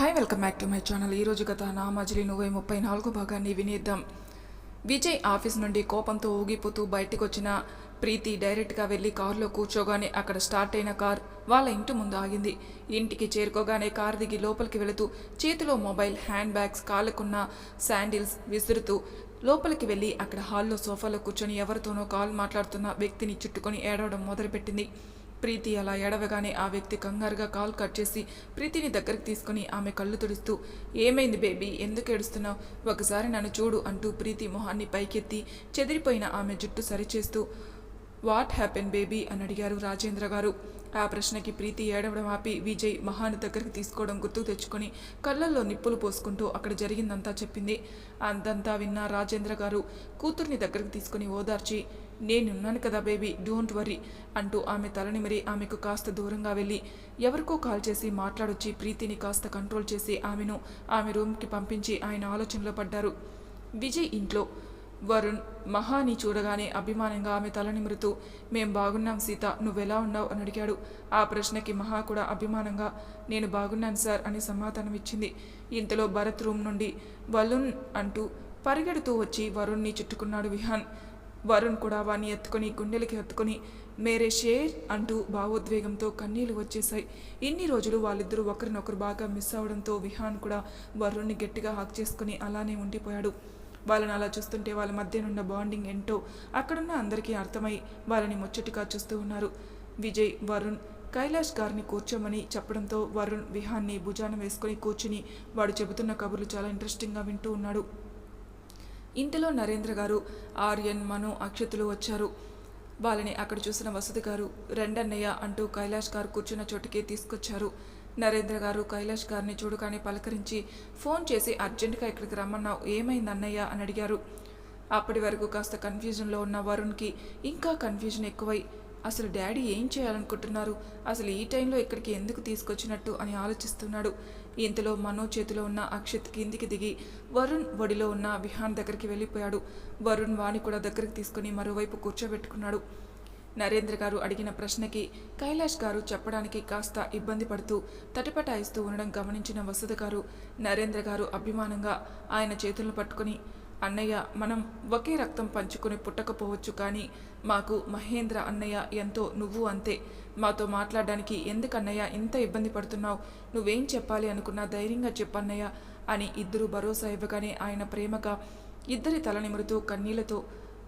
Hi welcome back to my channel. ఈరోజు గత నా మజిలీ నువ్వే ముప్పై నాలుగో భాగాన్ని వినేద్దాం. విజయ్ ఆఫీస్ నుండి కోపంతో ఊగిపోతూ బయటకు వచ్చిన ప్రీతి డైరెక్ట్గా వెళ్ళి కారులో కూర్చోగానే అక్కడ స్టార్ట్ అయిన కార్ వాళ్ళ ఇంటి ముందు ఆగింది. ఇంటికి చేరుకోగానే కార్ దిగి లోపలికి వెళుతూ చేతిలో మొబైల్ హ్యాండ్ బ్యాగ్స్ కాళ్ళకున్న శాండిల్స్ విసురుతూ లోపలికి వెళ్ళి అక్కడ హాల్లో సోఫాలో కూర్చొని ఎవరితోనో కాల్ మాట్లాడుతున్న వ్యక్తిని చుట్టుకొని ఏడవడం మొదలుపెట్టింది. ప్రీతి అలా ఏడవగానే ఆ వ్యక్తి కంగారుగా కాల్ కట్ చేసి ప్రీతిని దగ్గరికి తీసుకుని ఆమె కళ్ళు తుడుస్తూ ఏమైంది బేబీ? ఎందుకు ఏడుస్తున్నావు? ఒకసారి నన్ను చూడు అంటూ ప్రీతి మొహాన్ని పైకెత్తి చెదిరిపోయిన ఆమె జుట్టు సరిచేస్తూ వాట్ హ్యాపెన్ బేబీ? అని అడిగారు రాజేంద్ర గారు. ఆ ప్రశ్నకి ప్రీతి ఏడవడం ఆపి విజయ్ మహాన్ దగ్గరికి తీసుకోవడం గుర్తుకు తెచ్చుకొని కళ్ళల్లో నిప్పులు పోసుకుంటూ అక్కడ జరిగిందంతా చెప్పింది. అంతంతా విన్న రాజేంద్ర గారు కూతుర్ని దగ్గరికి తీసుకుని ఓదార్చి నేనున్నాను కదా బేబీ డోంట్ వరీ అంటూ ఆమె తలనిమిరి ఆమెకు కాస్త దూరంగా వెళ్ళి ఎవరికో కాల్ చేసి మాట్లాడొచ్చి ప్రీతిని కాస్త కంట్రోల్ చేసి ఆమెను ఆమె రూమ్కి పంపించి ఆయన ఆలోచనలో పడ్డారు. విజయ్ ఇంట్లో. వరుణ్ మహాని చూడగానే అభిమానంగా ఆమె తలనిమురుతూ మేం బాగున్నాం సీత నువ్వెలా ఉన్నావు అని అడిగాడు. ఆ ప్రశ్నకి మహా కూడా అభిమానంగా నేను బాగున్నాను సార్ అని సమాధానం ఇచ్చింది. ఇంతలో భరత్ రూమ్ నుండి వలున్ అంటూ పరిగెడుతూ వచ్చి వరుణ్ని చుట్టుకున్నాడు విహాన్. వరుణ్ కూడా వాణ్ణి ఎత్తుకొని గుండెలకి ఎత్తుకొని మేరే షేర్ అంటూ భావోద్వేగంతో కన్నీళ్ళు వచ్చేశాయి. ఇన్ని రోజులు వాళ్ళిద్దరూ ఒకరినొకరు బాగా మిస్ అవడంతో విహాన్ కూడా వరుణ్ణి గట్టిగా హాక్ చేసుకుని అలానే ఉండిపోయాడు. వాళ్ళని అలా చూస్తుంటే వాళ్ళ మధ్యనున్న బాండింగ్ ఏంటో అక్కడున్న అందరికీ అర్థమై వాళ్ళని ముచ్చటిగా చూస్తూ ఉన్నారు. విజయ్ వరుణ్ కైలాష్ గారిని కూర్చోమని చెప్పడంతో వరుణ్ విహాన్ని భుజాన వేసుకుని కూర్చుని వాడు చెబుతున్న కబుర్లు చాలా ఇంట్రెస్టింగ్గా వింటూ ఉన్నాడు. ఇంతలో నరేంద్ర గారు ఆర్యన్ మను అక్షతులు వచ్చారు. వాళ్ళని అక్కడ చూసిన వసతి గారు రెండన్నయ్య అంటూ కైలాష్ గారు కూర్చున్న చోటుకి తీసుకొచ్చారు. నరేంద్ర గారు కైలాష్ గారిని చూడగానే పలకరించి ఫోన్ చేసి అర్జెంటుగా ఇక్కడికి రమ్మన్నావు. ఏమైంది అన్నయ్య? అని అడిగారు. అప్పటి వరకు కాస్త కన్ఫ్యూజన్లో ఉన్న వరుణ్కి ఇంకా కన్ఫ్యూజన్ ఎక్కువై అసలు డాడీ ఏం చేయాలనుకుంటున్నారు? అసలు ఈ టైంలో ఇక్కడికి ఎందుకు తీసుకొచ్చినట్టు? అని ఆలోచిస్తున్నాడు. ఇంతలో మనో చేతిలో ఉన్న అక్షత్ కిందికి దిగి వరుణ్ ఒడిలో ఉన్న విహాన్ దగ్గరికి వెళ్ళిపోయాడు. వరుణ్ వాణి కూడా దగ్గరికి తీసుకుని మరోవైపు కూర్చోబెట్టుకున్నాడు. నరేంద్ర గారు అడిగిన ప్రశ్నకి కైలాష్ గారు చెప్పడానికి కాస్త ఇబ్బంది పడుతూ తటిపటాయిస్తూ ఉండడం గమనించిన వసుధ గారు నరేంద్ర గారు అభిమానంగా ఆయన చేతులను పట్టుకుని అన్నయ్య మనం ఒకే రక్తం పంచుకుని పుట్టకపోవచ్చు కానీ మాకు మహేంద్ర అన్నయ్య ఎంతో నువ్వు అంతే. మాతో మాట్లాడడానికి ఎందుకన్నయ్య ఇంత ఇబ్బంది పడుతున్నావు? నువ్వేం చెప్పాలి అనుకున్నా ధైర్యంగా చెప్పన్నయ్య అని ఇద్దరు భరోసా ఇవ్వగానే ఆయన ప్రేమగా ఇద్దరి తలనిమురుతూ కన్నీళ్ళతో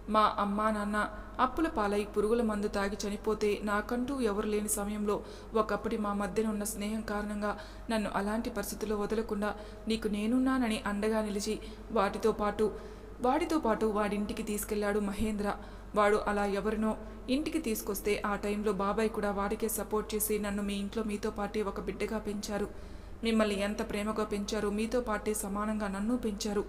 మా అమ్మా నాన్న అప్పుల పాలై పురుగుల మందు తాగి చనిపోతే నాకంటూ ఎవరు లేని సమయంలో ఒకప్పటి మా మధ్యన ఉన్న స్నేహం కారణంగా నన్ను అలాంటి పరిస్థితుల్లో వదలకుండా నీకు నేనున్నానని అండగా నిలిచి వాటితో పాటు వాడితో పాటు వాడింటికి తీసుకెళ్ళాడు మహేంద్ర. వాడు అలా ఎవరినో ఇంటికి తీసుకొస్తే ఆ టైంలో బాబాయ్ కూడా వాడికే సపోర్ట్ చేసి నన్ను మీ ఇంట్లో మీతో పాటే ఒక బిడ్డగా పెంచారు. మిమ్మల్ని ఎంత ప్రేమగా పెంచారు మీతో పాటే సమానంగా నన్ను పెంచారు.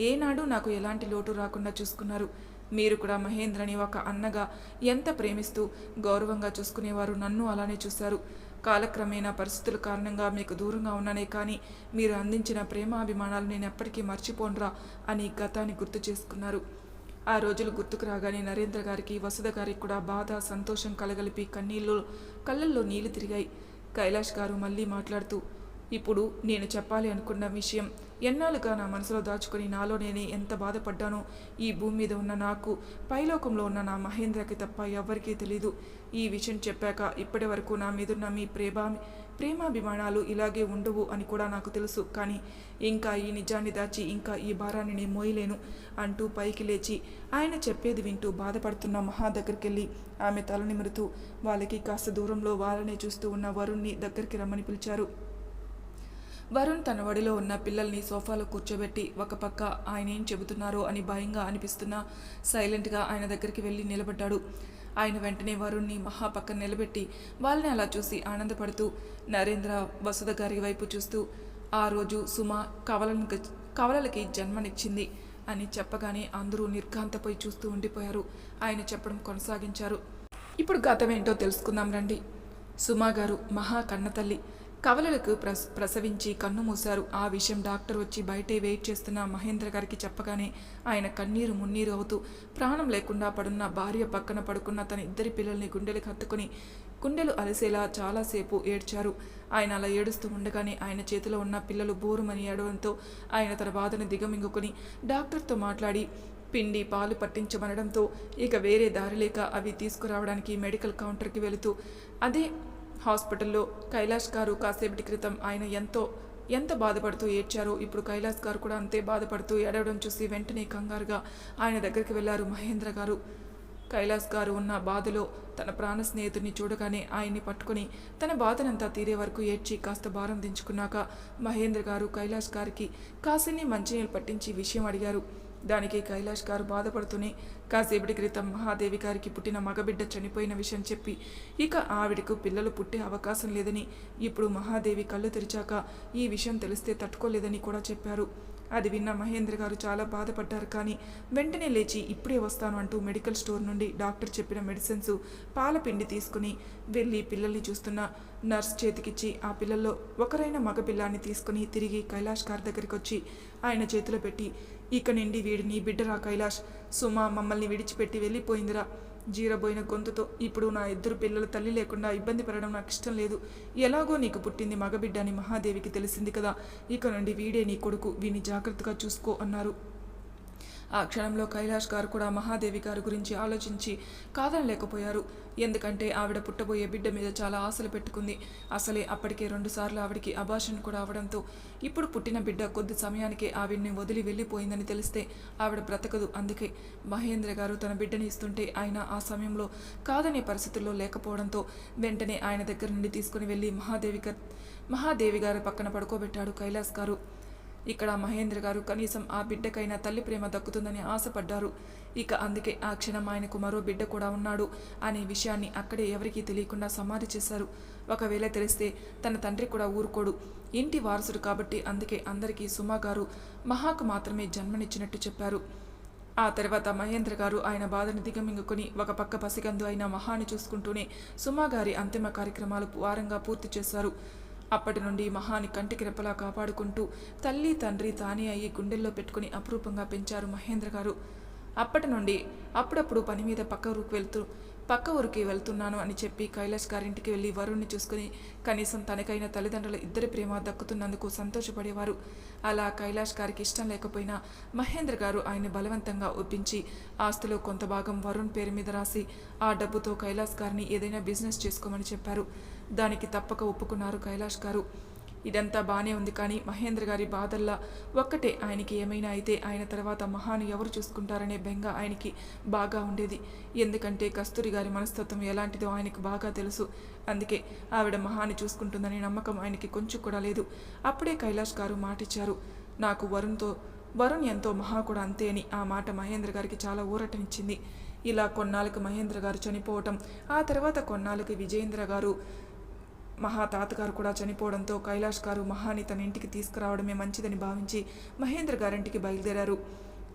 ఏనాడు నాకు ఎలాంటి లోటు రాకుండా చూసుకున్నారు. మీరు కూడా మహేంద్రని ఒక అన్నగా ఎంత ప్రేమిస్తూ గౌరవంగా చూసుకునేవారు నన్ను అలానే చూశారు. కాలక్రమేణా పరిస్థితుల కారణంగా మీకు దూరంగా ఉన్నానే కానీ మీరు అందించిన ప్రేమాభిమానాలు నేను ఎప్పటికీ మర్చిపోనరా అని గతాన్ని గుర్తు చేసుకున్నారు. ఆ రోజులు గుర్తుకు రాగానే నరేంద్ర గారికి వసుధ గారికి కూడా బాధ సంతోషం కలగలిపి కన్నీళ్ళు కళ్ళల్లో నీళ్ళు తిరిగాయి. కైలాష్ గారు మళ్ళీ మాట్లాడుతూ ఇప్పుడు నేను చెప్పాలి అనుకున్న విషయం ఎన్నాళ్ళుగా నా మనసులో దాచుకొని నాలో నేనే ఎంత బాధపడ్డానో ఈ భూమి మీద ఉన్న నాకు పైలోకంలో ఉన్న నా మహేంద్రకి తప్ప ఎవ్వరికీ తెలీదు. ఈ విషయం చెప్పాక ఇప్పటి వరకు నా మీదున్న మీ ప్రేమ ప్రేమాభిమానాలు ఇలాగే ఉండవు అని కూడా నాకు తెలుసు. కానీ ఇంకా ఈ నిజాన్ని దాచి ఇంకా ఈ భారాన్ని నేను మోయలేను అంటూ పైకి లేచి ఆయన చెప్పేది వింటూ బాధపడుతున్న మహా దగ్గరికి వెళ్ళి ఆమె తల నిమురుతూ వాళ్ళకి కాస్త దూరంలో వాళ్ళనే చూస్తూ ఉన్న వరుణ్ణి దగ్గరికి రమ్మని పిలిచారు. వరుణ్ తన వడిలో ఉన్న పిల్లల్ని సోఫాలో కూర్చోబెట్టి ఒక పక్క ఆయన ఏం చెబుతున్నారో అని భయంగా అనిపిస్తున్నా సైలెంట్గా ఆయన దగ్గరికి వెళ్ళి నిలబడ్డాడు. ఆయన వెంటనే వరుణ్ణి మహా పక్కన నిలబెట్టి వాళ్ళని అలా చూసి ఆనందపడుతూ నరేంద్ర వసుధ గారి వైపు చూస్తూ ఆ రోజు సుమ కవలను కవలలకి జన్మనిచ్చింది అని చెప్పగానే అందరూ నిర్ఘాంతపోయి చూస్తూ ఉండిపోయారు. ఆయన చెప్పడం కొనసాగించారు. ఇప్పుడు గతమేంటో తెలుసుకుందాం రండి. సుమా గారు మహా కన్నతల్లి కవలలకు ప్రస్ ప్రసవించి కన్ను మూశారు. ఆ విషయం డాక్టర్ వచ్చి బయటే వెయిట్ చేస్తున్న మహేంద్ర గారికి చెప్పగానే ఆయన కన్నీరు మున్నీరు అవుతూ ప్రాణం లేకుండా పడున్న భార్య పక్కన పడుకున్న తన ఇద్దరి పిల్లల్ని గుండెలకు హత్తుకుని గుండెలు అలసేలా చాలాసేపు ఏడ్చారు. ఆయన అలా ఏడుస్తూ ఉండగానే ఆయన చేతిలో ఉన్న పిల్లలు బోరుమని ఏడవడంతో ఆయన తన బాధను దిగమింగుకుని డాక్టర్తో మాట్లాడి పిండి పాలు పట్టించమనడంతో ఇక వేరే దారి లేక అవి తీసుకురావడానికి మెడికల్ కౌంటర్కి వెళుతూ అదే హాస్పిటల్లో కైలాష్ గారు కాసేపటి క్రితం ఆయన ఎంతో ఎంత బాధపడుతూ ఏడ్చారో ఇప్పుడు కైలాస్ గారు కూడా అంతే బాధపడుతూ ఏడవడం చూసి వెంటనే కంగారుగా ఆయన దగ్గరికి వెళ్ళారు మహేంద్ర గారు. కైలాస్ గారు ఉన్న బాధలో తన ప్రాణ స్నేహితుడిని చూడగానే ఆయన్ని పట్టుకుని తన బాధనంతా తీరే వరకు ఏడ్చి కాస్త భారం దించుకున్నాక మహేంద్ర గారు కైలాస్ గారికి కాసిని మంచినీళ్ళు పట్టించి విషయం అడిగారు. దానికి కైలాష్ గారు బాధపడుతూనే కాసేపటి క్రితం మహాదేవి గారికి పుట్టిన మగబిడ్డ చనిపోయిన విషయం చెప్పి ఇక ఆవిడకు పిల్లలు పుట్టే అవకాశం లేదని ఇప్పుడు మహాదేవి కళ్ళు తెరిచాక ఈ విషయం తెలిస్తే తట్టుకోలేదని కూడా చెప్పారు. అది విన్న మహేంద్ర గారు చాలా బాధపడ్డారు కానీ వెంటనే లేచి ఇప్పుడే వస్తాను అంటూ మెడికల్ స్టోర్ నుండి డాక్టర్ చెప్పిన మెడిసిన్స్ పాలపిండి తీసుకుని వెళ్ళి పిల్లల్ని చూస్తున్న నర్స్ చేతికిచ్చి ఆ పిల్లల్లో ఒకరైన మగపిల్లాన్ని తీసుకుని తిరిగి కైలాష్ గారి దగ్గరికి వచ్చి ఆయన చేతిలో పెట్టి ఇక నుండి వీడిని బిడ్డరా కైలాష్ సుమ మమ్మల్ని విడిచిపెట్టి వెళ్ళిపోయిందిరా. జీరబోయిన గొంతుతో ఇప్పుడు నా ఇద్దరు పిల్లల తల్లి లేకుండా ఇబ్బంది పడడం నాకు ఇష్టం లేదు. ఎలాగో నీకు పుట్టింది మగబిడ్డ అని మహాదేవికి తెలిసింది కదా. ఇక నుండి వీడే నీ కొడుకు. వీని జాగ్రత్తగా చూసుకో అన్నారు. ఆ క్షణంలో కైలాష్ గారు కూడా మహాదేవి గారి గురించి ఆలోచించి కాదనలేకపోయారు ఎందుకంటే ఆవిడ పుట్టబోయే బిడ్డ మీద చాలా ఆశలు పెట్టుకుంది. అసలే అప్పటికే రెండుసార్లు ఆవిడికి అభాషణ కూడా అవడంతో ఇప్పుడు పుట్టిన బిడ్డ కొద్ది సమయానికే ఆవిడ్ని వదిలి వెళ్ళిపోయిందని తెలిస్తే ఆవిడ బ్రతకదు. అందుకే మహేంద్ర గారు తన బిడ్డని ఇస్తుంటే ఆయన ఆ సమయంలో కాదనే పరిస్థితుల్లో లేకపోవడంతో వెంటనే ఆయన దగ్గర నుండి తీసుకుని వెళ్ళి మహాదేవి గారు మహాదేవి గారి పక్కన పడుకోబెట్టాడు కైలాస్ గారు. ఇక్కడ మహేంద్ర గారు కనీసం ఆ బిడ్డకైనా తల్లి ప్రేమ దక్కుతుందని ఆశపడ్డారు. ఇక అందుకే ఆ క్షణం ఆయనకు మరో బిడ్డ కూడా ఉన్నాడు అనే విషయాన్ని అక్కడే ఎవరికీ తెలియకుండా సమాధి చేశారు. ఒకవేళ తెలిస్తే తన తండ్రి కూడా ఊరుకోడు. ఇంటి వారసుడు కాబట్టి అందుకే అందరికీ సుమా గారు మహాకు మాత్రమే జన్మనిచ్చినట్టు చెప్పారు. ఆ తర్వాత మహేంద్ర గారు ఆయన బాధను దిగమింగుకుని ఒక పక్క పసిగందు అయిన మహాని చూసుకుంటూనే సుమా గారి అంతిమ కార్యక్రమాలు వారంగా పూర్తి చేశారు. అప్పటి నుండి మహాని కంటికి రెప్పలా కాపాడుకుంటూ తల్లి తండ్రి తానే అయ్యి గుండెల్లో పెట్టుకుని అపురూపంగా పెంచారు మహేంద్ర గారు. అప్పటి నుండి అప్పుడప్పుడు పని మీద పక్క ఊరికి వెళ్తూ పక్క ఊరికి వెళ్తున్నాను అని చెప్పి కైలాష్ గారింటికి వెళ్ళి వరుణ్ణి చూసుకుని కనీసం తనకైన తల్లిదండ్రుల ఇద్దరి ప్రేమ దక్కుతున్నందుకు సంతోషపడేవారు. అలా కైలాష్ గారికి ఇష్టం లేకపోయినా మహేంద్ర గారు ఆయన్ని బలవంతంగా ఒప్పించి ఆస్తిలో కొంత భాగం వరుణ్ పేరు మీద రాసి ఆ డబ్బుతో కైలాష్ గారిని ఏదైనా బిజినెస్ చేసుకోమని చెప్పారు. దానికి తప్పక ఒప్పుకున్నారు కైలాష్ గారు. ఇదంతా బానే ఉంది కానీ మహేంద్ర గారి బాధల్లా ఒక్కటే ఆయనకి ఏమైనా అయితే ఆయన తర్వాత మహాను ఎవరు చూసుకుంటారనే బెంగ ఆయనకి బాగా ఉండేది. ఎందుకంటే కస్తూరి గారి మనస్తత్వం ఎలాంటిదో ఆయనకు బాగా తెలుసు. అందుకే ఆవిడ మహాని చూసుకుంటుందనే నమ్మకం ఆయనకి కొంచెం కూడా లేదు. అప్పుడే కైలాష్ గారు మాటిచ్చారు. నాకు వరుణ్తో వరుణ్ ఎంతో మహా కూడా అంతే అని ఆ మాట మహేంద్ర గారికి చాలా ఊరటనిచ్చింది. ఇలా కొన్నాళ్ళకు మహేంద్ర గారు చనిపోవటం ఆ తర్వాత కొన్నాళ్ళకి విజయేంద్ర గారు మహా తాతగారు కూడా చనిపోవడంతో కైలాష్ గారు మహాని తన ఇంటికి తీసుకురావడమే మంచిదని భావించి మహేంద్ర గారింటికి బయలుదేరారు.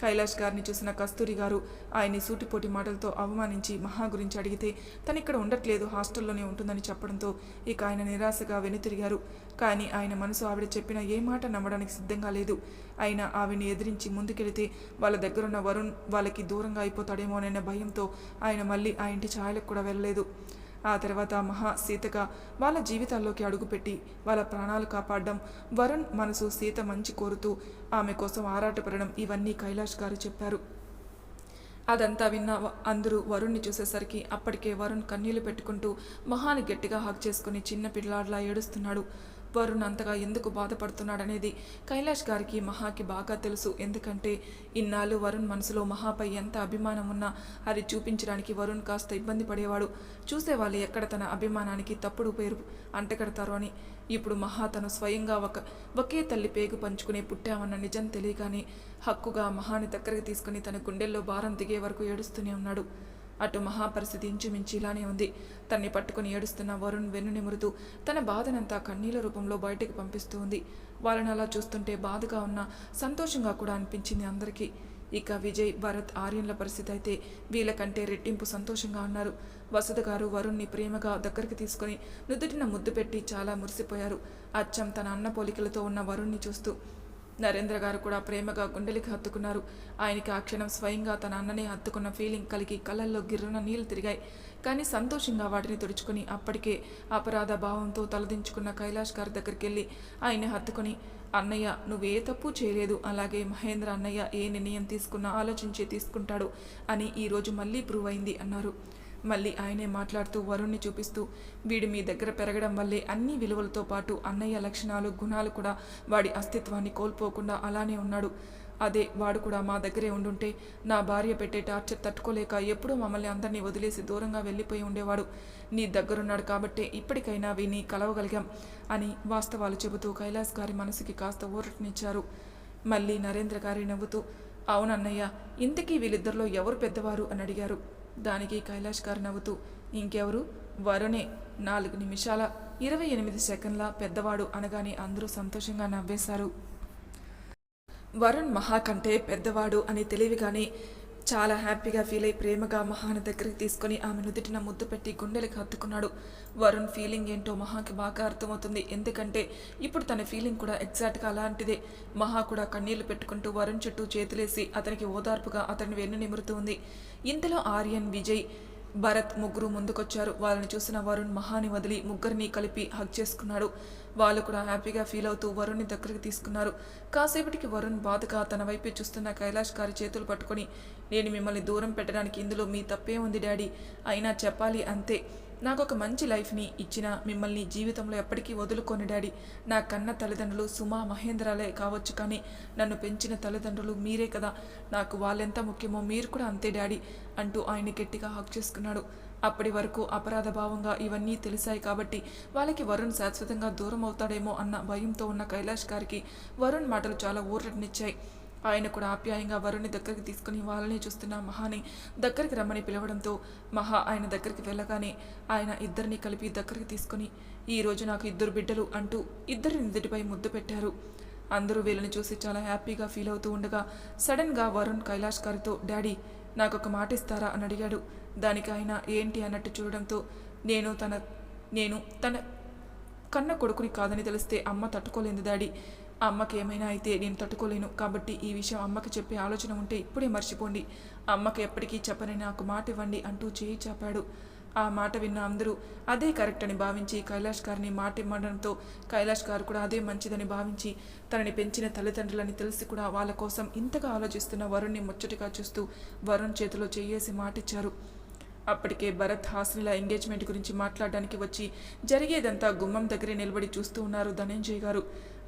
కైలాష్ గారిని చూసిన కస్తూరి గారు ఆయన్ని సూటిపోటి మాటలతో అవమానించి మహా గురించి అడిగితే తను ఇక్కడ ఉండట్లేదు హాస్టల్లోనే ఉంటుందని చెప్పడంతో ఇక ఆయన నిరాశగా వెనుతిరిగారు. కానీ ఆయన మనసు ఆవిడ చెప్పిన ఏ మాట నమ్మడానికి సిద్ధంగా లేదు. అయినా ఆవిడని ఎదిరించి ముందుకెళితే వాళ్ళ దగ్గరున్న వరుణ్ వాళ్ళకి దూరంగా అయిపోతాడేమోనన్న భయంతో ఆయన మళ్ళీ ఆ ఇంటి ఛాయలకు కూడా వెళ్ళలేదు. ఆ తర్వాత మహా సీతగా వాళ్ళ జీవితాల్లోకి అడుగుపెట్టి వాళ్ళ ప్రాణాలు కాపాడడం వరుణ్ మనసు సీత మంచి కోరుతూ ఆమె కోసం ఆరాటపడడం ఇవన్నీ కైలాష్ గారు చెప్పారు. అదంతా విన్న అందరూ వరుణ్ణి చూసేసరికి అప్పటికే వరుణ్ కన్నీళ్ళు పెట్టుకుంటూ మహాని గట్టిగా హక్ చేసుకుని చిన్న పిల్లాడిలా ఏడుస్తున్నాడు. వరుణ్ అంతగా ఎందుకు బాధపడుతున్నాడనేది కైలాష్ గారికి మహాకి బాగా తెలుసు. ఎందుకంటే ఇన్నాళ్ళు వరుణ్ మనసులో మహాపై ఎంత అభిమానం ఉన్నా అది చూపించడానికి వరుణ్ కాస్త ఇబ్బంది పడేవాడు. చూసేవాళ్ళు ఎక్కడ తన అభిమానానికి తప్పుడు పేరు అంటగడతారు అని. ఇప్పుడు మహా తను స్వయంగా ఒక ఒకే తల్లి పేగు పంచుకునే పుట్టామన్న నిజం తెలియగానే హక్కుగా మహాని దగ్గరికి తీసుకుని తన గుండెల్లో భారం దిగే వరకు ఏడుస్తూనే ఉన్నాడు. అటు మహాపరిస్థితి ఇంచుమించి ఇలానే ఉంది. తన్ని పట్టుకుని ఏడుస్తున్న వరుణ్ వెన్ను నిమురుతూ తన బాధనంతా కన్నీల రూపంలో బయటకు పంపిస్తూ ఉంది. వాళ్ళని అలా చూస్తుంటే బాధగా ఉన్న సంతోషంగా కూడా అనిపించింది అందరికీ. ఇక విజయ్ భరత్ ఆర్యన్ల పరిస్థితి అయితే వీళ్ళకంటే రెట్టింపు సంతోషంగా ఉన్నారు వసుధ గారు వరుణ్ణి ప్రేమగా దగ్గరికి తీసుకొని నుదుటిన ముద్దు పెట్టి చాలా మురిసిపోయారు. అచ్చం తన అన్న పోలికలతో ఉన్న వరుణ్ణి చూస్తూ నరేంద్ర గారు కూడా ప్రేమగా గుండెలకి హత్తుకున్నారు. ఆయనకి ఆ క్షణం స్వయంగా తన అన్ననే హత్తుకున్న ఫీలింగ్ కలిగి కళ్ళల్లో గిర్రున నీళ్ళు తిరిగాయి. కానీ సంతోషంగా వాటిని తుడుచుకుని అప్పటికే అపరాధ భావంతో తలదించుకున్న కైలాష్ గారి దగ్గరికి వెళ్ళి ఆయన హత్తుకుని అన్నయ్య నువ్వే తప్పు చేయలేదు. అలాగే మహేంద్ర అన్నయ్య ఏ నిర్ణయం తీసుకున్నా ఆలోచించి తీసుకుంటాడు అని ఈరోజు మళ్ళీ ప్రూవ్ అయింది అన్నారు. మళ్ళీ ఆయనే మాట్లాడుతూ వరుణ్ణి చూపిస్తూ వీడి మీ దగ్గర పెరగడం వల్లే అన్ని విలువలతో పాటు అన్నయ్య లక్షణాలు గుణాలు కూడా వాడి అస్తిత్వాన్ని కోల్పోకుండా అలానే ఉన్నాడు. అదే వాడు కూడా మా దగ్గరే ఉండుంటే నా భార్య పెట్టే టార్చర్ తట్టుకోలేక ఎప్పుడూ మమ్మల్ని అందరినీ వదిలేసి దూరంగా వెళ్ళిపోయి ఉండేవాడు. నీ దగ్గరున్నాడు కాబట్టే ఇప్పటికైనా విని కలవగలిగాం అని వాస్తవాలు చెబుతూ కైలాస్ గారి మనసుకి కాస్త ఊరటనిచ్చారు. మళ్ళీ నరేంద్ర గారి నవ్వుతూ అవునన్నయ్య ఇంతకీ వీళ్ళిద్దరిలో ఎవరు పెద్దవారు అని అడిగారు. దానికి కైలాష్ గారు నవ్వుతూ ఇంకెవరు? వరుణే. నాలుగు నిమిషాల ఇరవై ఎనిమిది సెకండ్ల పెద్దవాడు అనగానే అందరూ సంతోషంగా నవ్వేశారు. వరుణ్ మహా కంటే పెద్దవాడు అని తెలివిగానే చాలా హ్యాపీగా ఫీల్ అయి ప్రేమగా మహాన దగ్గరికి తీసుకొని ఆమె నుదుటిన ముద్దు పెట్టి గుండెలకు హత్తుకున్నాడు. వరుణ్ ఫీలింగ్ ఏంటో మహాకి బాగా అర్థమవుతుంది. ఎందుకంటే ఇప్పుడు తన ఫీలింగ్ కూడా ఎగ్జాక్ట్గా అలాంటిదే. మహా కూడా కన్నీళ్ళు పెట్టుకుంటూ వరుణ్ చుట్టూ చేతులేసి అతనికి ఓదార్పుగా అతని వెన్ను నిమురుతూ ఉంది. ఇంతలో ఆర్యన్ విజయ్ భరత్ ముగ్గురు ముందుకొచ్చారు. వాళ్ళని చూసిన వరుణ్ మహాని వదిలి ముగ్గురిని కలిపి హగ్ చేసుకున్నాడు. వాళ్ళు కూడా హ్యాపీగా ఫీల్ అవుతూ వరుణ్ని దగ్గరికి తీసుకున్నారు. కాసేపటికి వరుణ్ బాధగా తన వైపే చూస్తున్న కైలాష్ గారి చేతులు పట్టుకొని నేను మిమ్మల్ని దూరం పెట్టడానికి ఇందులో మీ తప్పే ఉంది డాడీ. అయినా చెప్పాలి అంతే. నాకు ఒక మంచి లైఫ్ని ఇచ్చిన మిమ్మల్ని జీవితంలో ఎప్పటికీ వదులుకొని డాడీ. నా కన్న తల్లిదండ్రులు సుమా మహేంద్రాలే కావచ్చు కానీ నన్ను పెంచిన తల్లిదండ్రులు మీరే కదా. నాకు వాళ్ళెంత ముఖ్యమో మీరు కూడా అంతే డాడీ అంటూ ఆయన గట్టిగా హక్ చేసుకున్నాడు. అప్పటి వరకు అపరాధ భావంగా ఇవన్నీ తెలిసాయి కాబట్టి వాళ్ళకి వరుణ్ శాశ్వతంగా దూరం అవుతాడేమో అన్న భయంతో ఉన్న కైలాష్ గారికి వరుణ్ మాటలు చాలా ఊరటనిచ్చాయి. ఆయన కూడా ఆప్యాయంగా వరుణ్ణి దగ్గరికి తీసుకుని వాళ్ళని చూస్తున్న మహాని దగ్గరికి రమ్మని పిలవడంతో మహా ఆయన దగ్గరికి వెళ్ళగానే ఆయన ఇద్దరిని కలిపి దగ్గరికి తీసుకుని ఈరోజు నాకు ఇద్దరు బిడ్డలు అంటూ ఇద్దరి నిదుటిపై ముద్దు పెట్టారు. అందరూ వీళ్ళని చూసి చాలా హ్యాపీగా ఫీల్ అవుతూ ఉండగా సడన్గా వరుణ్ కైలాష్ గారితో డాడీ నాకు ఒక మాట ఇస్తారా? అని అడిగాడు. దానికి ఆయన ఏంటి? అన్నట్టు చూడడంతో నేను తన నేను తన కన్న కొడుకుని కాదని తెలిస్తే అమ్మ తట్టుకోలేదు డాడీ. ఆ అమ్మకి ఏమైనా అయితే నేను తట్టుకోలేను. కాబట్టి ఈ విషయం అమ్మకి చెప్పే ఆలోచన ఉంటే ఇప్పుడే మర్చిపోండి. అమ్మకి ఎప్పటికీ చెప్పని నాకు మాట ఇవ్వండి అంటూ చేయి చాపాడు. ఆ మాట విన్న అందరూ అదే కరెక్ట్ అని భావించి కైలాష్ గారిని మాట ఇవ్వడంతో కైలాష్ గారు కూడా అదే మంచిదని భావించి తనని పెంచిన తల్లిదండ్రులని తెలిసి కూడా వాళ్ళ కోసం ఇంతగా ఆలోచిస్తున్న వరుణ్ణి ముచ్చటిగా చూస్తూ వరుణ్ చేతిలో చేయేసి మాటిచ్చారు. అప్పటికే భరత్ హాసినిల ఎంగేజ్మెంట్ గురించి మాట్లాడడానికి వచ్చి జరిగేదంతా గుమ్మం దగ్గరే నిలబడి చూస్తూ ఉన్నారు ధనంజయ్ గారు.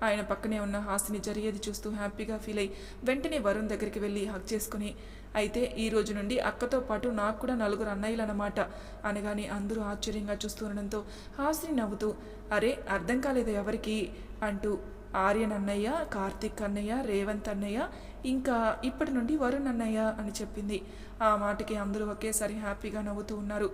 ఆయన పక్కనే ఉన్న హాసిని జరిగేది చూస్తూ హ్యాపీగా ఫీల్ అయి వెంటనే వరుణ్ దగ్గరికి వెళ్ళి హక్ చేసుకుని అయితే ఈ రోజు నుండి అక్కతో పాటు నాకు కూడా నలుగురు అన్నయ్యలు అన్నమాట అనగానే అందరూ ఆశ్చర్యంగా చూస్తుండడంతో హాసిని నవ్వుతూ అరే అర్థం కాలేదు ఎవరికి? అంటూ ఆర్యన్ అన్నయ్య కార్తిక్ అన్నయ్య రేవంత్ అన్నయ్య ఇంకా ఇప్పటి నుండి వరుణ్ అన్నయ్య అని చెప్పింది. ఆ మాటకి అందరూ ఒకేసారి హ్యాపీగా నవ్వుతూ ఉన్నారు.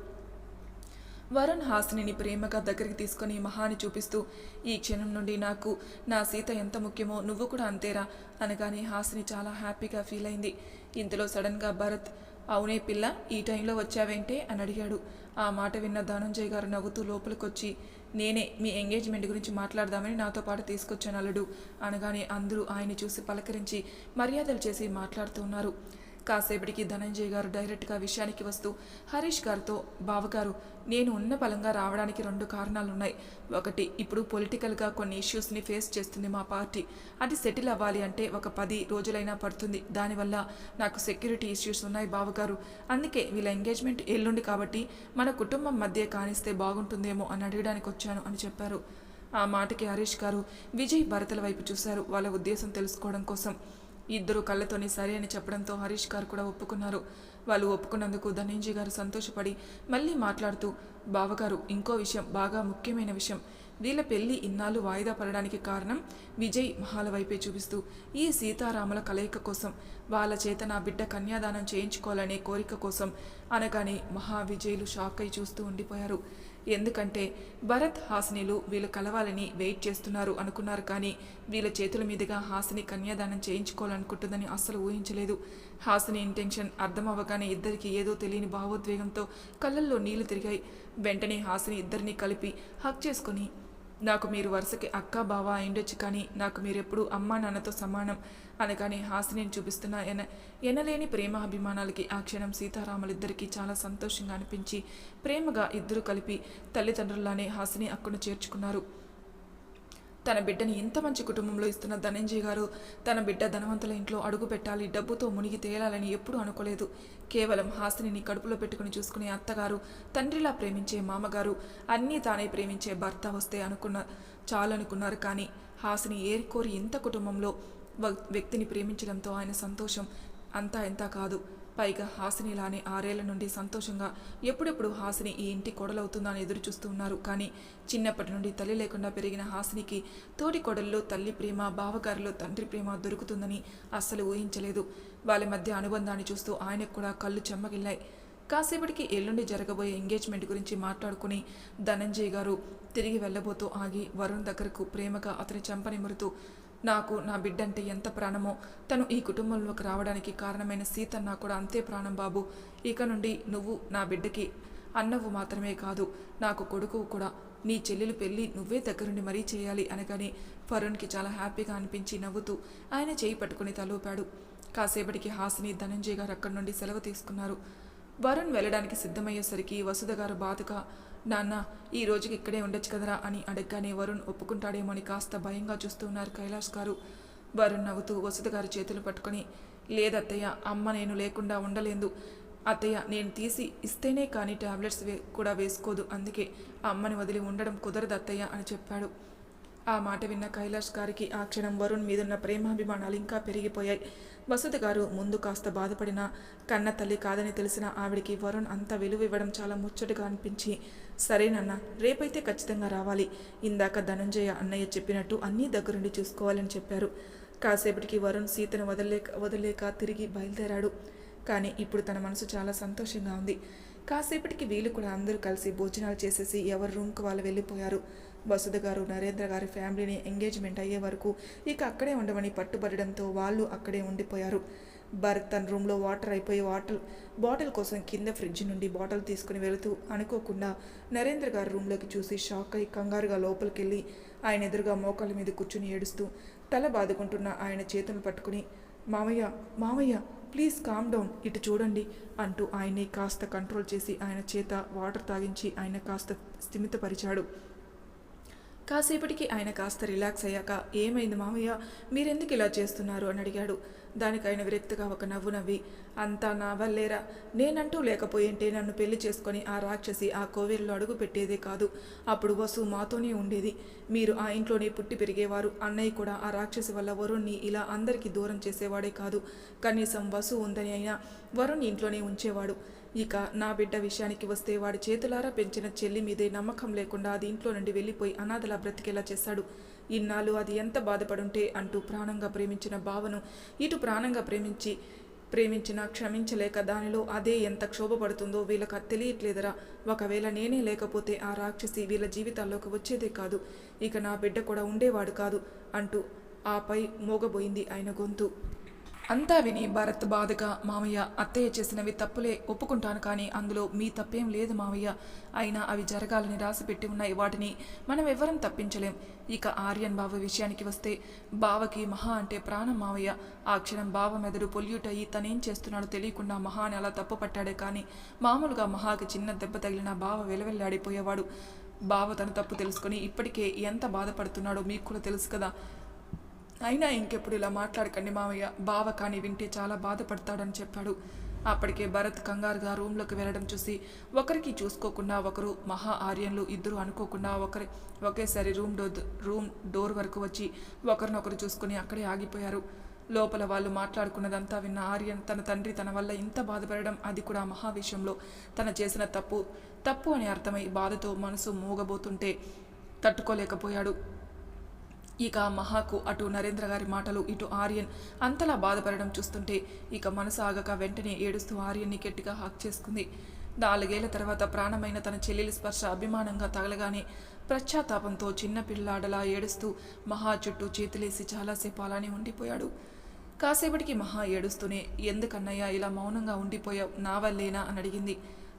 వరుణ్ హాసినిని ప్రేమగా దగ్గరికి తీసుకొని మహాని చూపిస్తూ ఈ క్షణం నుండి నాకు నా సీత ఎంత ముఖ్యమో నువ్వు కూడా అంతేరా అనగానే హాసిని చాలా హ్యాపీగా ఫీల్ అయింది. ఇంతలో సడన్గా భరత్ అవునే పిల్ల ఈ టైంలో వచ్చావేంటే అని అడిగాడు. ఆ మాట విన్న ధనంజయ్ గారు నవ్వుతూ లోపలికొచ్చి నేనే మీ ఎంగేజ్మెంట్ గురించి మాట్లాడదామని నాతో పాటు తీసుకొచ్చాను అల్లుడు. అనగానే అందరూ ఆయన్ని చూసి పలకరించి మర్యాదలు చేసి మాట్లాడుతున్నారు కాసేపటికి ధనంజయ్ గారు డైరెక్ట్గా విషయానికి వస్తూ హరీష్ గారితో బావగారు నేను ఉన్న బలంగా రావడానికి రెండు కారణాలున్నాయి. ఒకటి ఇప్పుడు పొలిటికల్గా కొన్ని ఇష్యూస్ని ఫేస్ చేస్తుంది మా పార్టీ. అది సెటిల్ అవ్వాలి అంటే ఒక పది రోజులైనా పడుతుంది. దానివల్ల నాకు సెక్యూరిటీ ఇష్యూస్ ఉన్నాయి బావగారు. అందుకే వీళ్ళ ఎంగేజ్మెంట్ ఎల్లుండి కాబట్టి మన కుటుంబం మధ్య కానిస్తే బాగుంటుందేమో అని అడగడానికి వచ్చాను అని చెప్పారు. ఆ మాటకి హరీష్ గారు విజయ్ భరతల వైపు చూశారు. వాళ్ళ ఉద్దేశం తెలుసుకోవడం కోసం. ఇద్దరు కళ్ళతోని సరే అని చెప్పడంతో హరీష్ గారు కూడా ఒప్పుకున్నారు. వాళ్ళు ఒప్పుకున్నందుకు ధనంజయ్ గారు సంతోషపడి మళ్ళీ మాట్లాడుతూ బావగారు ఇంకో విషయం బాగా ముఖ్యమైన విషయం. వీళ్ళ పెళ్ళి ఇన్నాళ్ళు వాయిదా పడడానికి కారణం విజయ్ మహాల వైపే చూపిస్తూ ఈ సీతారాముల కలయిక కోసం వాళ్ళ చేత నా బిడ్డ కన్యాదానం చేయించుకోవాలనే కోరిక కోసం అనగానే మహా విజయ్లు షాక్ అయి చూస్తూ ఉండిపోయారు. ఎందుకంటే భరత్ హాసినిలు వీళ్ళు కలవాలని వెయిట్ చేస్తున్నారు అనుకున్నారు కానీ వీళ్ళ చేతుల మీదుగా హాసిని కన్యాదానం చేయించుకోవాలనుకుంటుందని అస్సలు ఊహించలేదు. హాసిని ఇంటెన్షన్ అర్థం అవ్వగానే ఇద్దరికి ఏదో తెలియని భావోద్వేగంతో కళ్ళల్లో నీళ్ళు తిరిగాయి. వెంటనే హాసిని ఇద్దరిని కలిపి హక్ చేసుకొని నాకు మీరు వరుసకి అక్క బావ అయిండొచ్చు కానీ నాకు మీరెప్పుడు అమ్మా నాన్నతో సమానం అనగానే హాసినిని చూపిస్తున్న ఎన ఎనలేని ప్రేమ అభిమానాలకి ఆ క్షణం సీతారాములిద్దరికీ చాలా సంతోషంగా అనిపించి ప్రేమగా ఇద్దరు కలిపి తల్లిదండ్రుల్లానే హాసిని అక్కను చేర్చుకున్నారు. తన బిడ్డని ఇంత మంచి కుటుంబంలో ఇస్తున్న ధనంజయ్ గారు తన బిడ్డ ధనవంతుల ఇంట్లో అడుగు పెట్టాలి డబ్బుతో మునిగి తేలాలని ఎప్పుడూ అనుకోలేదు. కేవలం హాసిని కడుపులో పెట్టుకుని చూసుకునే అత్తగారు తండ్రిలా ప్రేమించే మామగారు అన్నీ తానే ప్రేమించే భర్త వస్తే అనుకున్న చాలనుకున్నారు కానీ హాసిని ఏరికోరి ఇంత కుటుంబంలో. వ్యక్తిని ప్రేమించడంతో ఆయన సంతోషం అంతా ఎంత కాదు. పైగా హాసినిలానే ఆరేళ్ళ నుండి సంతోషంగా ఎప్పుడెప్పుడు హాసిని ఈ ఇంటి కొడలవుతుందని ఎదురు చూస్తూ ఉన్నారు. కానీ చిన్నప్పటి నుండి తల్లి లేకుండా పెరిగిన హాసినికి తోటి కొడల్లో తల్లి ప్రేమ బావగారిలో తండ్రి ప్రేమ దొరుకుతుందని అస్సలు ఊహించలేదు. వాళ్ళ మధ్య అనుబంధాన్ని చూస్తూ ఆయనకు కూడా కళ్ళు చెమ్మగిల్లాయి. కాసేపటికి ఎల్లుండి జరగబోయే ఎంగేజ్మెంట్ గురించి మాట్లాడుకుని ధనంజయ్ గారు తిరిగి వెళ్ళబోతూ ఆగి వరుణ్ దగ్గరకు ప్రేమగా అతని చెంపనిమురుతూ నాకు నా బిడ్డంటే ఎంత ప్రాణమో. తను ఈ కుటుంబంలోకి రావడానికి కారణమైన సీతన్న కూడా అంతే ప్రాణం బాబు. ఇక నుండి నువ్వు నా బిడ్డకి అన్నవు మాత్రమే కాదు నాకు కొడుకు కూడా. నీ చెల్లెలు పెళ్ళి నువ్వే దగ్గరుండి మరీ చేయాలి అనగానే వరుణ్కి చాలా హ్యాపీగా అనిపించి నవ్వుతూ ఆయన చేయి పట్టుకుని తలూపాడు. కాసేపటికి హాసిని ధనంజయ్ గారు అక్కడి నుండి సెలవు తీసుకున్నారు. వరుణ్ వెళ్ళడానికి సిద్ధమయ్యేసరికి వసుధ గారు బాధగా నాన్న ఈ రోజుకి ఇక్కడే ఉండొచ్చు కదరా అని అడగగానే వరుణ్ ఒప్పుకుంటాడేమో అని కాస్త భయంగా చూస్తూ ఉన్నారు కైలాష్ గారు. వరుణ్ నవ్వుతూ వసుధ గారి చేతులు పట్టుకొని లేదత్తయ్య అమ్మ నేను లేకుండా ఉండలేదు. అత్తయ్య నేను తీసి ఇస్తేనే కానీ టాబ్లెట్స్ వే కూడా వేసుకోదు. అందుకే అమ్మని వదిలి ఉండడం కుదరదు అత్తయ్య అని చెప్పాడు. ఆ మాట విన్న కైలాష్ గారికి ఆ క్షణం వరుణ్ మీదున్న ప్రేమాభిమానాలు ఇంకా పెరిగిపోయాయి. వసుధ గారు ముందు కాస్త బాధపడిన కన్న తల్లి కాదని తెలిసిన ఆవిడికి వరుణ్ అంత విలువ ఇవ్వడం చాలా ముచ్చటగా అనిపించి సరేనన్న రేపైతే ఖచ్చితంగా రావాలి. ఇందాక ధనంజయ అన్నయ్య చెప్పినట్టు అన్నీ దగ్గరుండి చూసుకోవాలని చెప్పారు. కాసేపటికి వరుణ్ సీతను వదలలేక వదలలేక తిరిగి బయలుదేరాడు. కానీ ఇప్పుడు తన మనసు చాలా సంతోషంగా ఉంది. కాసేపటికి వీళ్ళు కూడా అందరూ కలిసి భోజనాలు చేసేసి ఎవరి రూమ్కి వాళ్ళు వెళ్ళిపోయారు. వసుధ గారు నరేంద్ర గారి ఫ్యామిలీని ఎంగేజ్మెంట్ అయ్యే వరకు ఇక అక్కడే ఉండమని పట్టుబడడంతో వాళ్ళు అక్కడే ఉండిపోయారు. భరత్ తన రూమ్లో వాటర్ అయిపోయి వాటర్ బాటిల్ కోసం కింద ఫ్రిడ్జ్ నుండి బాటిల్ తీసుకుని వెళుతూ అనుకోకుండా నరేంద్ర గారి రూమ్లోకి చూసి షాక్ అయి కంగారుగా లోపలికి వెళ్ళి ఆయన ఎదురుగా మోకాళ్ళ మీద కూర్చుని ఏడుస్తూ తల బాదుకుంటున్న ఆయన చేతులు పట్టుకుని మామయ్య మామయ్య ప్లీజ్ కామ్ డౌన్ ఇటు చూడండి అంటూ ఆయన్ని కాస్త కంట్రోల్ చేసి ఆయన చేత వాటర్ తాగించి ఆయన కాస్త స్థిమితపరిచాడు. కాసేపటికి ఆయన కాస్త రిలాక్స్ అయ్యాక ఏమైంది మామయ్య? మీరెందుకు ఇలా చేస్తున్నారు? అని అడిగాడు. దానికి ఆయన విరక్తిగా ఒక నవ్వు నవ్వి అంతా నా వల్లేరా? నేనంటూ లేకపోయింటే నన్ను పెళ్ళి చేసుకొని ఆ రాక్షసి ఆ కోవిల్లో అడుగు పెట్టేదే కాదు. అప్పుడు వసు మాతోనే ఉండేది. మీరు ఆ ఇంట్లోనే పుట్టి పెరిగేవారు. అన్నయ్య కూడా ఆ రాక్షసి వల్ల వరుణ్ణి ఇలా అందరికీ దూరం చేసేవాడే కాదు. కనీసం వసు ఉందని అయినా వరుణ్ ఇంట్లోనే ఉంచేవాడు. ఇక నా బిడ్డ విషయానికి వస్తే వాడి చేతులారా పెంచిన చెల్లి మీదే నమ్మకం లేకుండా అది ఇంట్లో నుండి వెళ్ళిపోయి అనాథలా బ్రతికేలా చేశాడు. ఇన్నాళ్ళు అది ఎంత బాధపడుంటే అంటూ ప్రాణంగా ప్రేమించిన భావను ఇటు ప్రాణంగా ప్రేమించి ప్రేమించిన క్షమించలేక దానిలో అదే ఎంత క్షోభపడుతుందో వీళ్ళకి తెలియట్లేదరా. ఒకవేళ నేనే లేకపోతే ఆ రాక్షసి వీళ్ళ జీవితాల్లోకి వచ్చేదే కాదు. ఇక నా బిడ్డ కూడా ఉండేవాడు కాదు అంటూ ఆపై మోగబోయింది ఆయన గొంతు. అంతా విని భరత్ బాధగా మామయ్య అత్తయ్య చేసినవి తప్పులే ఒప్పుకుంటాను కానీ అందులో మీ తప్పేం లేదు మామయ్య. అయినా అవి జరగాలని రాసిపెట్టి ఉన్నాయి. వాటిని మనం ఎవ్వరం తప్పించలేం. ఇక ఆర్యన్ బావ విషయానికి వస్తే బావకి మహా అంటే ప్రాణం మావయ్య ఆ క్షణం బావ మెదడు పొల్యూట్ అయ్యి తనేం చేస్తున్నాడో తెలియకుండా మహాని అలా తప్పు పట్టాడే కానీ మామూలుగా మహాకి చిన్న దెబ్బ తగిలిన బావ వెలవెల్లాడిపోయేవాడు. బావ తన తప్పు తెలుసుకొని ఇప్పటికే ఎంత బాధపడుతున్నాడో మీకు కూడా తెలుసు కదా. అయినా ఇంకెప్పుడు ఇలా మాట్లాడకండి మామయ్య బావ కానీ వింటే చాలా బాధపడతాడని చెప్పాడు. అప్పటికే భరత్ కంగారుగా రూమ్లోకి వెళ్ళడం చూసి ఒకరికి చూసుకోకుండా ఒకరు మహా ఆర్యన్లు ఇద్దరు అనుకోకుండా ఒకరి ఒకేసారి రూమ్ డోర్ రూమ్ డోర్ వరకు వచ్చి ఒకరినొకరు చూసుకుని అక్కడే ఆగిపోయారు. లోపల వాళ్ళు మాట్లాడుకున్నదంతా విన్న ఆర్యన్ తన తండ్రి తన వల్ల ఇంత బాధపడడం అది కూడా మహా విషయంలో తన చేసిన తప్పు తప్పు అని అర్థమై బాధతో మనసు మూగబోతుంటే తట్టుకోలేకపోయాడు. ఇక మహాకు అటు నరేంద్ర గారి మాటలు ఇటు ఆర్యన్ అంతలా బాధపడడం చూస్తుంటే ఇక మనసు ఆగక వెంటనే ఏడుస్తూ ఆర్యన్ని గట్టిగా హాక్ చేసుకుంది. నాలుగేళ్ళ తర్వాత ప్రాణమైన తన చెల్లెలి స్పర్శ అభిమానంగా తగలగానే పశ్చాత్తాపంతో చిన్న పిల్లాడలా ఏడుస్తూ మహా చుట్టూ చేతులేసి చాలాసేపు అలానే ఉండిపోయాడు. కాసేపటికి మహా ఏడుస్తూనే ఎందుకన్నయ్యా ఇలా మౌనంగా ఉండిపోయావు? నా వల్లేనా? అని అడిగింది.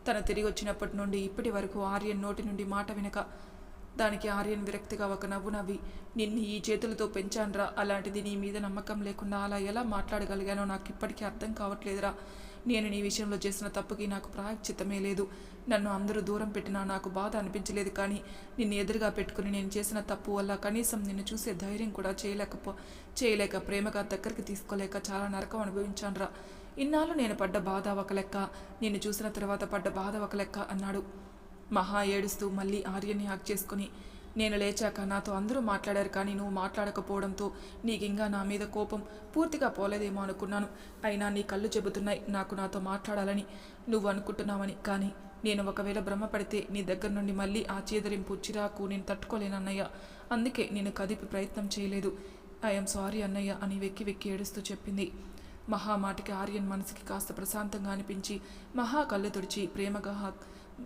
తను తిరిగి వచ్చినప్పటి నుండి ఇప్పటి వరకు ఆర్యన్ నోటి నుండి మాట వినక దానికి ఆర్యన్ విరక్తిగా ఒక నవ్వు నవ్వి నిన్ను ఈ చేతులతో పెంచాన్రా అలాంటిది నీ మీద నమ్మకం లేకుండా అలా ఎలా మాట్లాడగలిగానో నాకు ఇప్పటికీ అర్థం కావట్లేదురా. నేను నీ విషయంలో చేసిన తప్పుకి నాకు ప్రాయశ్చిత్తమే లేదు. నన్ను అందరూ దూరం పెట్టినా నాకు బాధ అనిపించలేదు కానీ నిన్ను ఎదురుగా పెట్టుకుని నేను చేసిన తప్పు వల్ల కనీసం నిన్ను చూసే ధైర్యం కూడా చేయలేకపో చేయలేక ప్రేమగా దగ్గరికి తీసుకోలేక చాలా నరకం అనుభవించానురా. ఇన్నాళ్ళు నేను పడ్డ బాధ ఒక లెక్క నిన్ను చూసిన తర్వాత పడ్డ బాధ ఒక లెక్క అన్నాడు. మహా ఏడుస్తూ మళ్ళీ ఆర్యన్ని హాక్ చేసుకుని నేను లేచాక నాతో అందరూ మాట్లాడారు కానీ నువ్వు మాట్లాడకపోవడంతో నీకు ఇంకా నా మీద కోపం పూర్తిగా పోలేదేమో అనుకున్నాను. అయినా నీ కళ్ళు చెబుతున్నాయి నాకు నాతో మాట్లాడాలని నువ్వు అనుకుంటున్నావని. కానీ నేను ఒకవేళ భ్రమపడితే నీ దగ్గర నుండి మళ్ళీ ఆ చీదరింపు చిరాకు నేను తట్టుకోలేనన్నయ్య. అందుకే నేను కదిపి ప్రయత్నం చేయలేదు. ఐఎమ్ సారీ అన్నయ్య అని వెక్కి వెక్కి ఏడుస్తూ చెప్పింది. మహా మాటకి ఆర్యన్ మనసుకి కాస్త ప్రశాంతంగా అనిపించి మహా కళ్ళు తుడిచి ప్రేమగా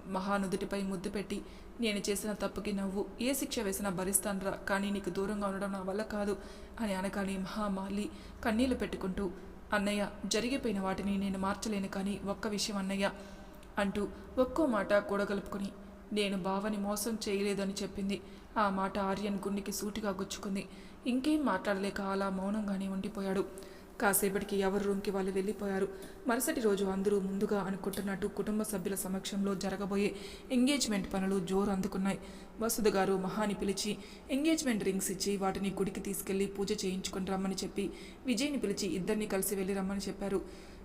మహానుదుటిపై ముద్దు పెట్టి నేను చేసిన తప్పుకి నవ్వు ఏ శిక్ష వేసినా భరిస్తానురా కానీ నీకు దూరంగా ఉండడం నా వల్ల కాదు అని అనగానే మహామాలి కన్నీళ్ళు పెట్టుకుంటూ అన్నయ్య జరిగిపోయిన వాటిని నేను మార్చలేను కానీ ఒక్క విషయం అన్నయ్య అంటూ ఒక్కో మాట కూడగలుపుకొని నేను బావని మోసం చేయలేదని చెప్పింది. ఆ మాట ఆర్యన్ గుండెకి సూటిగా గుచ్చుకుంది. ఇంకేం మాట్లాడలేక అలా మౌనంగానే ఉండిపోయాడు. కాసేపటికి ఎవరి రూమ్కి వాళ్ళు వెళ్ళిపోయారు. మరుసటి రోజు అందరూ ముందుగా అనుకుంటున్నట్టు కుటుంబ సభ్యుల సమక్షంలో జరగబోయే ఎంగేజ్మెంట్ పనులు జోరు అందుకున్నాయి. వసుధ గారు మహాని పిలిచి ఎంగేజ్మెంట్ రింగ్స్ ఇచ్చి వాటిని గుడికి తీసుకెళ్ళి పూజ చేయించుకుని రమ్మని చెప్పి విజయ్ని పిలిచి ఇద్దరిని కలిసి వెళ్ళి రమ్మని చెప్పారు.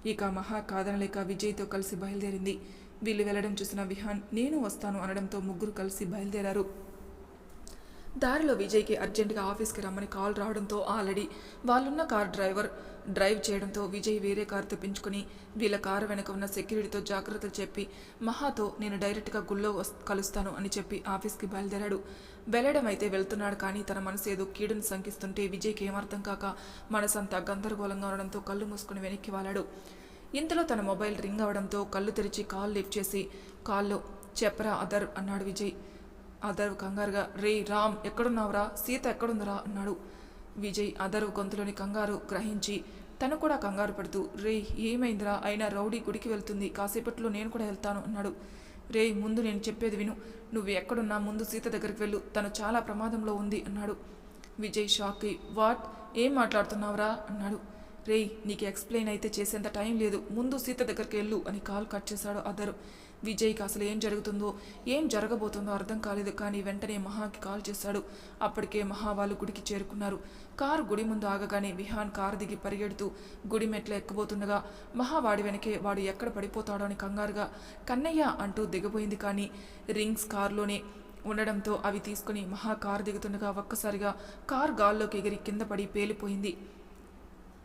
ఇక మహా కాదనలేక విజయ్తో కలిసి బయలుదేరింది. వీళ్ళు వెళ్ళడం చూసిన విహాన్ నేను వస్తాను అనడంతో ముగ్గురు కలిసి బయలుదేరారు. దారిలో విజయ్కి అర్జెంటుగా ఆఫీస్కి రమ్మని కాల్ రావడంతో ఆల్రెడీ వాళ్ళున్న కార్ డ్రైవర్ డ్రైవ్ చేయడంతో విజయ్ వేరే కారు తెప్పించుకుని వీళ్ళ కారు వెనక ఉన్న సెక్యూరిటీతో జాగ్రత్తలు చెప్పి మహాతో నేను డైరెక్ట్గా గుళ్ళో కలుస్తాను అని చెప్పి ఆఫీస్కి బయలుదేరాడు. వెళ్ళడం అయితే వెళ్తున్నాడు కానీ తన మనసు ఏదో కీడును శంకిస్తుంటే విజయ్కి ఏమర్థం కాక మనసంతా గందరగోళంగా ఉండడంతో కళ్ళు మూసుకుని వెనక్కి వాలాడు. ఇంతలో తన మొబైల్ రింగ్ అవడంతో కళ్ళు తెరిచి కాల్ లిఫ్ట్ చేసి కాల్లో చెప్పరా అదర్ అన్నాడు విజయ్. అదర్ కంగారుగా రే రామ్ ఎక్కడున్నావురా? సీత ఎక్కడుందిరా? అన్నాడు. విజయ్ అదర్ గొంతులోని కంగారు గ్రహించి తను కూడా కంగారు పడుతూ రే ఏమైందిరా? అయినా రౌడీ గుడికి వెళ్తుంది. కాసేపట్లో నేను కూడా వెళ్తాను అన్నాడు. రే ముందు నేను చెప్పేది విను. నువ్వు ఎక్కడున్నా ముందు సీత దగ్గరికి వెళ్ళు. తను చాలా ప్రమాదంలో ఉంది అన్నాడు. Vijay shock what? ఏం మాట్లాడుతున్నావురా? అన్నాడు. రేయ్ నీకు ఎక్స్ప్లెయిన్ అయితే చేసేంత టైం లేదు. ముందు సీత దగ్గరికి వెళ్ళు అని కాల్ కట్ చేశాడు అదరు విజయ్కి అసలు ఏం జరుగుతుందో ఏం జరగబోతుందో అర్థం కాలేదు. కానీ వెంటనే మహాకి కాల్ చేశాడు. అప్పటికే మహా వాళ్ళు గుడికి చేరుకున్నారు. కారు గుడి ముందు ఆగగానే విహాన్ కారు దిగి పరిగెడుతూ గుడి మెట్లు ఎక్కబోతుండగా మహా వాడి వెనకే వాడు ఎక్కడ పడిపోతాడో అని కంగారుగా కన్నయ్య అంటూ దిగబోయింది. కానీ రింగ్స్ కారులోనే ఉండడంతో అవి తీసుకుని మహా కారు దిగుతుండగా ఒక్కసారిగా కారు గాల్లోకి ఎగిరి కింద పడి పేలిపోయింది.